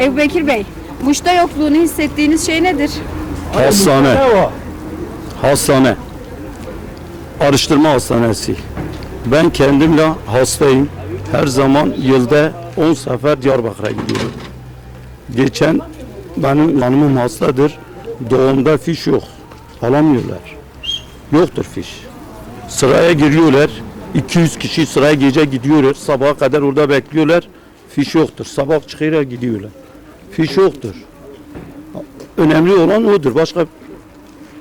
Ebu Bekir Bey, Muş'ta yokluğunu hissettiğiniz şey nedir? Hastane. Hastane. Araştırma hastanesi. Ben kendimle hastayım. Her zaman yılda 10 sefer Diyarbakır'a gidiyorum. Geçen benim hanımım hastadır. Doğumda fiş yok. Alamıyorlar. Yoktur fiş. Sıraya giriyorlar. 200 kişi sıraya gece gidiyorlar. Sabaha kadar orada bekliyorlar. Fiş yoktur. Sabah çıkıyorlar gidiyorlar. Fiş yoktur. Önemli olan odur. Başka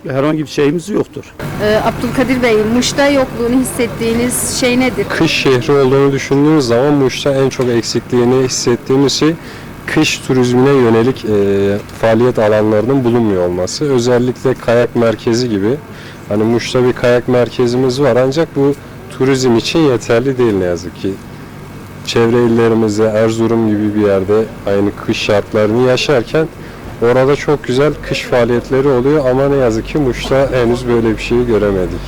herhangi bir şeyimiz yoktur. Ee, Abdülkadir Bey, Muş'ta yokluğunu hissettiğiniz şey nedir? kış şehri olduğunu düşündüğümüz zaman Muş'ta en çok eksikliğini hissettiğimiz şey kış turizmine yönelik e, faaliyet alanlarının bulunmuyor olması. Özellikle kayak merkezi gibi. Hani Muş'ta bir kayak merkezimiz var ancak bu turizm için yeterli değil ne yazık ki. Çevre illerimizde Erzurum gibi bir yerde aynı kış şartlarını yaşarken orada çok güzel kış faaliyetleri oluyor ama ne yazık ki Muş'ta henüz böyle bir şeyi göremedik.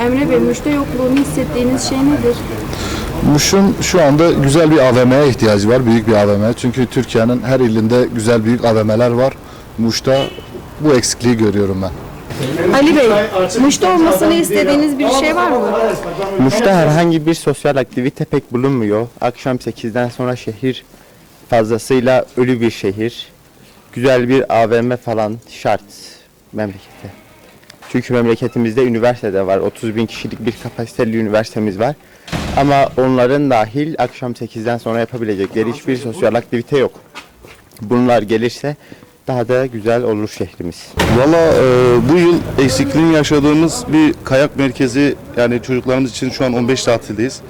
Emre Bey, Muş'ta yokluğunu hissettiğiniz şey nedir? Muş'un şu anda güzel bir AVM'ye ihtiyacı var, büyük bir AVM. Çünkü Türkiye'nin her ilinde güzel büyük AVM'ler var. Muş'ta bu eksikliği görüyorum ben. Ali Bey, Muş'ta olmasını istediğiniz bir şey var mı? Muş'ta herhangi bir sosyal aktivite pek bulunmuyor. Akşam 8'den sonra şehir fazlasıyla ölü bir şehir. Güzel bir AVM falan şart memlekete. Çünkü memleketimizde üniversite de var. 30 bin kişilik bir kapasiteli üniversitemiz var. Ama onların dahil akşam 8'den sonra yapabilecekleri hiçbir sosyal aktivite yok. Bunlar gelirse daha da güzel olur şehrimiz. Valla e, bu yıl eksikliğini yaşadığımız bir kayak merkezi yani çocuklarımız için şu an 15 tatildeyiz.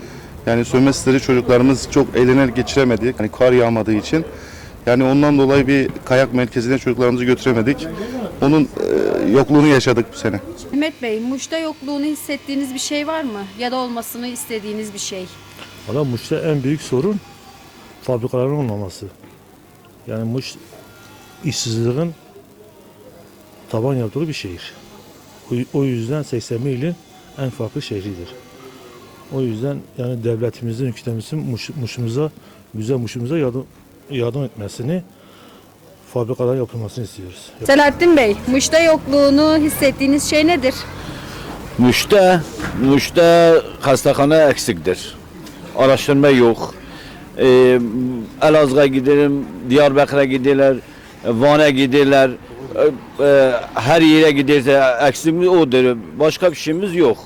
Yani sömestri çocuklarımız çok eğlener geçiremedik. Hani kar yağmadığı için. Yani ondan dolayı bir kayak merkezine çocuklarımızı götüremedik. Onun e, yokluğunu yaşadık bu sene. Mehmet Bey, Muş'ta yokluğunu hissettiğiniz bir şey var mı? Ya da olmasını istediğiniz bir şey? Valla Muş'ta en büyük sorun fabrikaların olmaması. Yani Muş işsizliğin taban yaptığı bir şehir. O- yüzden 80 ilin en farklı şehridir. O yüzden yani devletimizin, hükümetimizin Muş, Muş'umuza, güzel Muş'umuza yardım, yardım etmesini, fabrikaların yapılmasını istiyoruz. Selahattin Bey, Muş'ta yokluğunu hissettiğiniz şey nedir? Muş'ta, Muş'ta hastahane eksiktir. Araştırma yok. Ee, Elazığ'a gidelim, Diyarbakır'a giderler, Van'a giderler. Ee, e, her yere giderse eksikimiz odur. Başka bir şeyimiz yok.